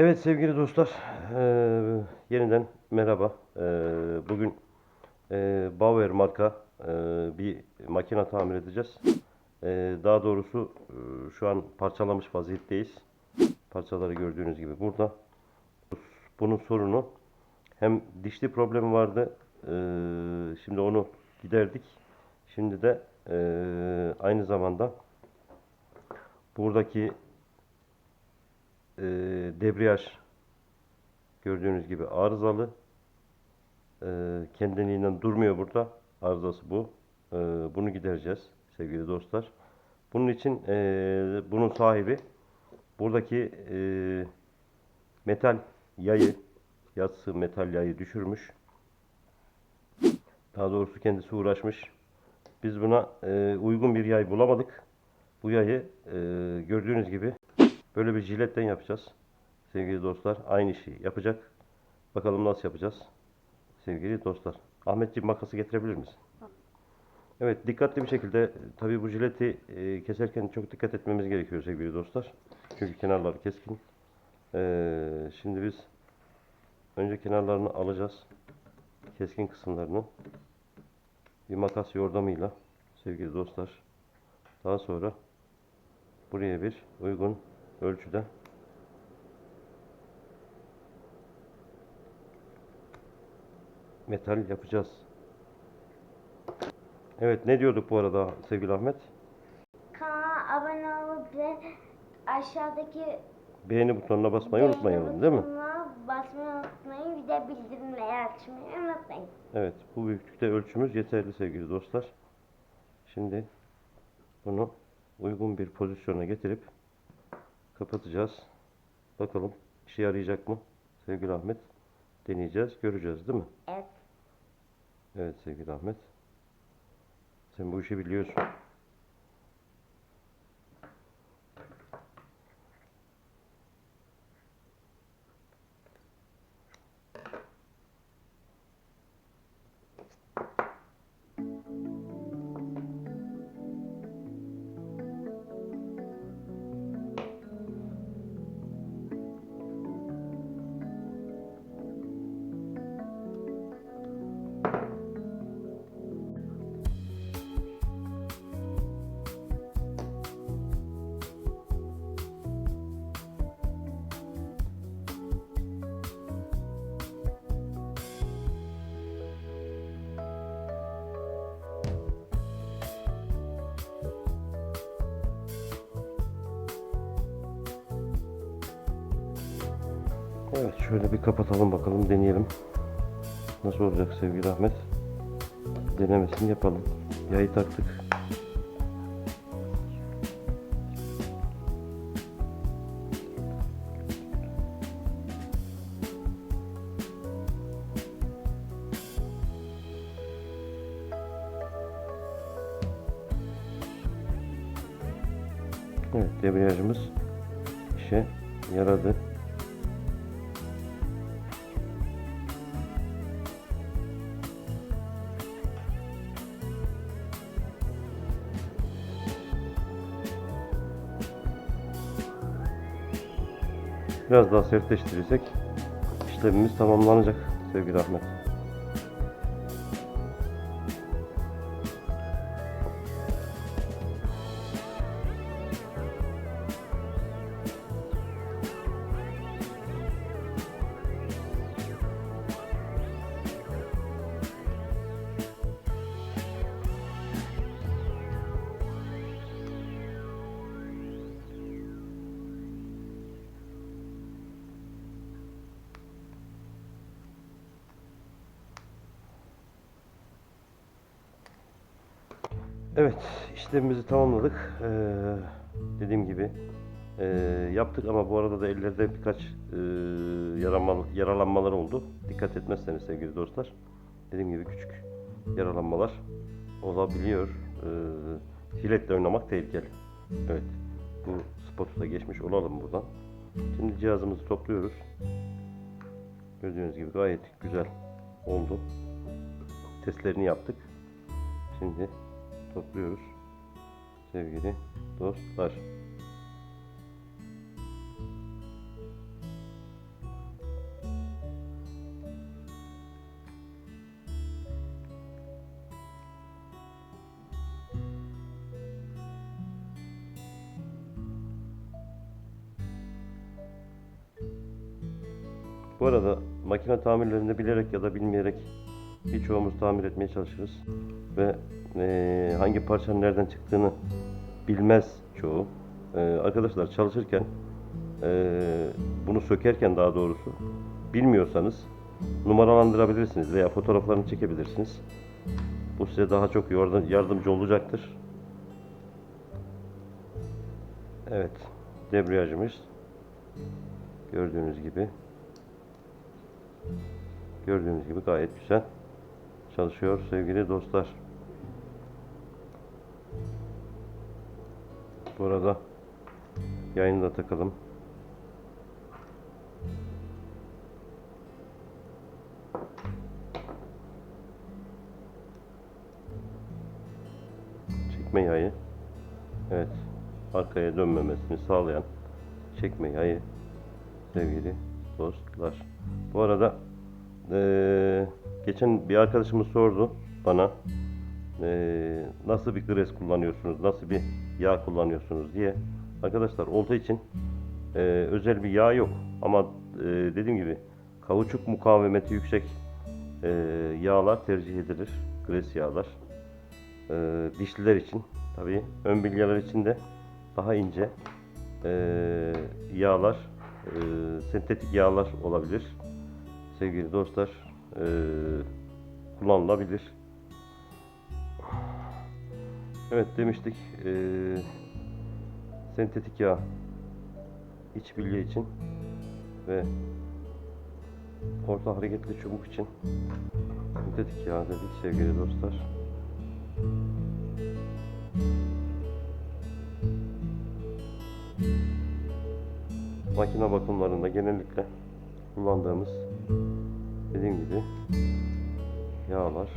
Evet sevgili dostlar, eee, yeniden merhaba. Eee, bugün eee, Bauer marka eee, bir makine tamir edeceğiz. Eee, daha doğrusu eee, şu an parçalamış vaziyetteyiz. Parçaları gördüğünüz gibi burada. Bunun sorunu hem dişli problemi vardı. eee, şimdi onu giderdik. Şimdi de eee, aynı zamanda buradaki e, debriyaj gördüğünüz gibi arızalı. E, kendiliğinden durmuyor burada. Arızası bu. E, bunu gidereceğiz sevgili dostlar. Bunun için e, bunun sahibi buradaki e, metal yayı yatsı metal yayı düşürmüş. Daha doğrusu kendisi uğraşmış. Biz buna e, uygun bir yay bulamadık. Bu yayı e, gördüğünüz gibi Böyle bir jiletten yapacağız. Sevgili dostlar aynı işi yapacak. Bakalım nasıl yapacağız. Sevgili dostlar. Ahmetciğim makası getirebilir misin? Evet dikkatli bir şekilde tabii bu jileti e, keserken çok dikkat etmemiz gerekiyor sevgili dostlar. Çünkü kenarları keskin. E, şimdi biz önce kenarlarını alacağız. Keskin kısımlarını. Bir makas yordamıyla sevgili dostlar. Daha sonra buraya bir uygun ölçüde metal yapacağız. Evet ne diyorduk bu arada sevgili Ahmet? Kanala abone olup ve aşağıdaki Beğeni butonuna basmayı unutmayalım değil mi? basmayı unutmayın. Bir de bildirimleri açmayı unutmayın. Evet bu büyüklükte ölçümüz yeterli sevgili dostlar. Şimdi bunu uygun bir pozisyona getirip kapatacağız. Bakalım işe yarayacak mı sevgili Ahmet? Deneyeceğiz, göreceğiz değil mi? Evet. Evet sevgili Ahmet. Sen bu işi biliyorsun. Evet şöyle bir kapatalım bakalım deneyelim. Nasıl olacak sevgili Ahmet? Denemesini yapalım. Yayı taktık. Evet debriyajımız işe yaradı. Biraz daha sertleştirirsek işlemimiz tamamlanacak sevgili Ahmet. Evet, işlemimizi tamamladık. Ee, dediğim gibi ee, yaptık ama bu arada da ellerde birkaç ee, yarama, yaralanmalar oldu. Dikkat etmezseniz sevgili dostlar. Dediğim gibi küçük yaralanmalar olabiliyor. Ee, jiletle oynamak tehlikeli. Evet, bu spotu da geçmiş olalım buradan. Şimdi cihazımızı topluyoruz. Gördüğünüz gibi gayet güzel oldu. Testlerini yaptık. Şimdi topluyoruz sevgili dostlar. Bu arada makine tamirlerinde bilerek ya da bilmeyerek birçoğumuz tamir etmeye çalışırız. Ve eee, hangi parçanın nereden çıktığını bilmez çoğu. Eee, arkadaşlar çalışırken eee, bunu sökerken daha doğrusu bilmiyorsanız numaralandırabilirsiniz veya fotoğraflarını çekebilirsiniz. Bu size daha çok yardım- yardımcı olacaktır. Evet, debriyajımız gördüğünüz gibi gördüğünüz gibi gayet güzel çalışıyor sevgili dostlar. Bu arada yayını da takalım. Çekme yayı. Evet. Arkaya dönmemesini sağlayan çekme yayı sevgili dostlar. Bu arada eee, geçen bir arkadaşımız sordu bana eee, nasıl bir gres kullanıyorsunuz, nasıl bir yağ kullanıyorsunuz diye. Arkadaşlar olta için eee, özel bir yağ yok ama eee, dediğim gibi kauçuk mukavemeti yüksek eee, yağlar tercih edilir. Gres yağlar. Eee, dişliler için tabii ön bilgiler için de daha ince eee, yağlar, eee, sentetik yağlar olabilir. Sevgili dostlar, eee, kullanılabilir. Evet demiştik, eee, sentetik yağ iç bilye için ve orta hareketli çubuk için sentetik yağ dedik sevgili dostlar. makine bakımlarında genellikle kullandığımız dediğim gibi yağlar.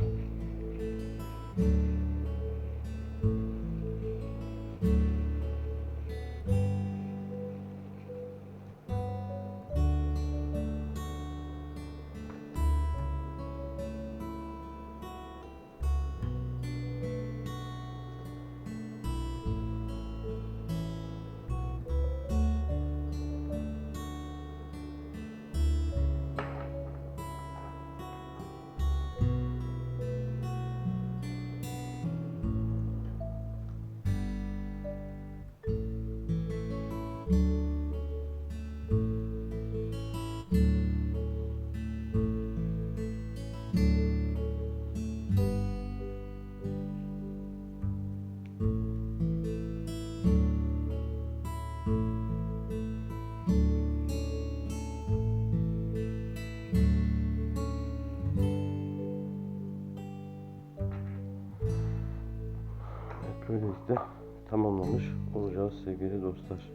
Böylelikle tamamlamış olacağız sevgili dostlar.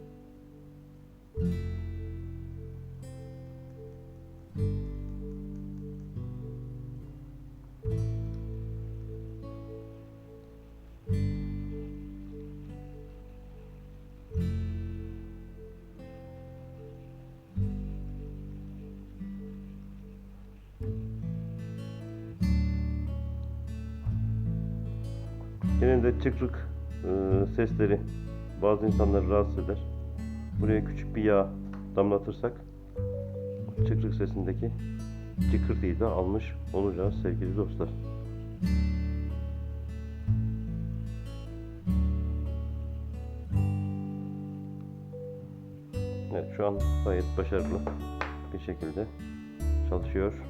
Genelde çıkrık e, sesleri bazı insanları rahatsız eder. Buraya küçük bir yağ damlatırsak çıkrık sesindeki çıkırtıyı da almış olacağız sevgili dostlar. Evet şu an gayet başarılı bir şekilde çalışıyor.